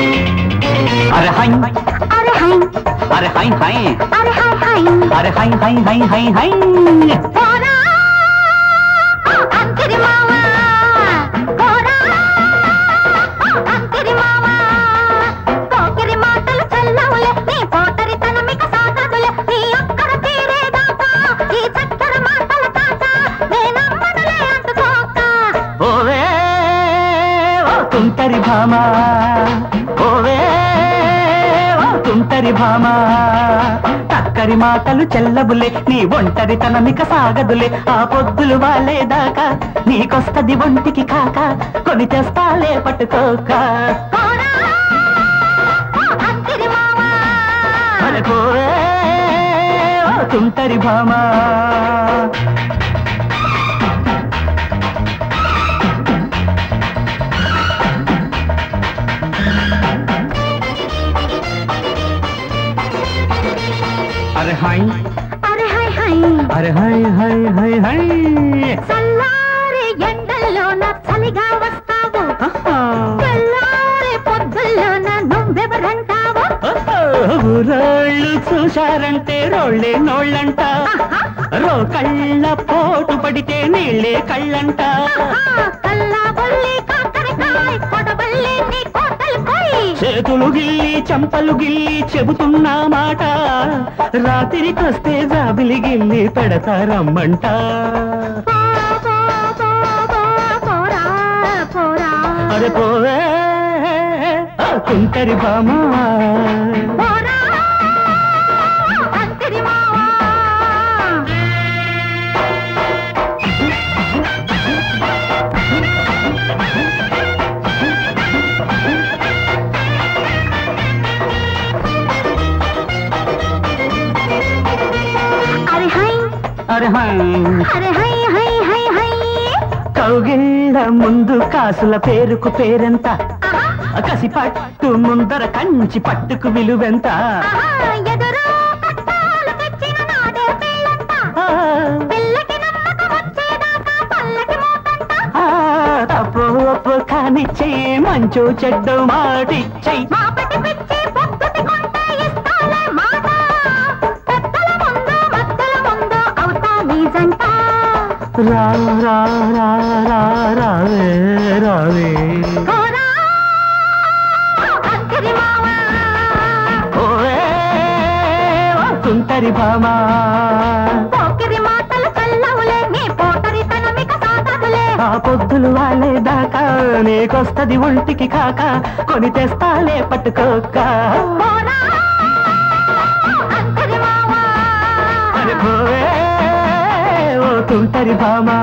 High అరే హై అరే హై హై అరే హై హై అరే హై హై హై హై హై పోరా. అంకిరి మావా. పోరా. అంకిరి మావా. పోకిరి మాటలు చల్లవులే. నీ పోటరి తనమిక సాగదులే నీ అక్కర తీరేదాకా ఈ చక్కర మాటల తాక నేనమ్మనులే అంటుకోక ఓవే ఓ తుంటరి భామ. తుంటరి భామ టక్కరి మాటలు చెల్లబులే నీ ఒంటరి తనమిక సాగదులే. ఆ పొద్దులు వాలేదాకా నీకొస్తది ఒంటికి కాక కొని తెస్తాలే పట్టుకోక. తుంటరి భామ. అరే హాయ్. అరే హై హై అరే హై హై హై హై చల్లారి ఎండల్లోన చలిగా వస్తావు. తెల్లారి పొద్దుల్లోన నువ్వెవరంటావు ఊరోళ్ళు చూశారంటే రోళ్ళే నోళ్ళంట. రో కళ్ళ పోటు పడితే నీళ్ళే కళ్ళంట. కల్లా చేతులు గిల్లి చంపలు గిల్లి చెబుతున్నా మాట. రాత్రికొస్తే జాబిలి గిల్లి పెడతారమ్మంట పోరా పోరా అరే పోవే కుంటరి బామా. అరే హై. అరే హై హై హై హై. కౌగిళ్ళ ముందు కాసుల పేరుకు పేరెంత? కసి పట్టు ముందర కంచి పట్టుకు విలువెంత? తప్పు ఒప్పు కానిచ్చే మంచు చెడ్డు మాటిచ్చై రా రా రా రా రావే రావే పోరా భామా మాటలు చల్లవులే నీ పోటరి తనమిక సాగదులే ఆ పొద్దులు వాలేదాకా నీకొస్తది ఒంటికి కాక కొని తెస్తాలే పట్టుకోక అరే తుంటరి భామా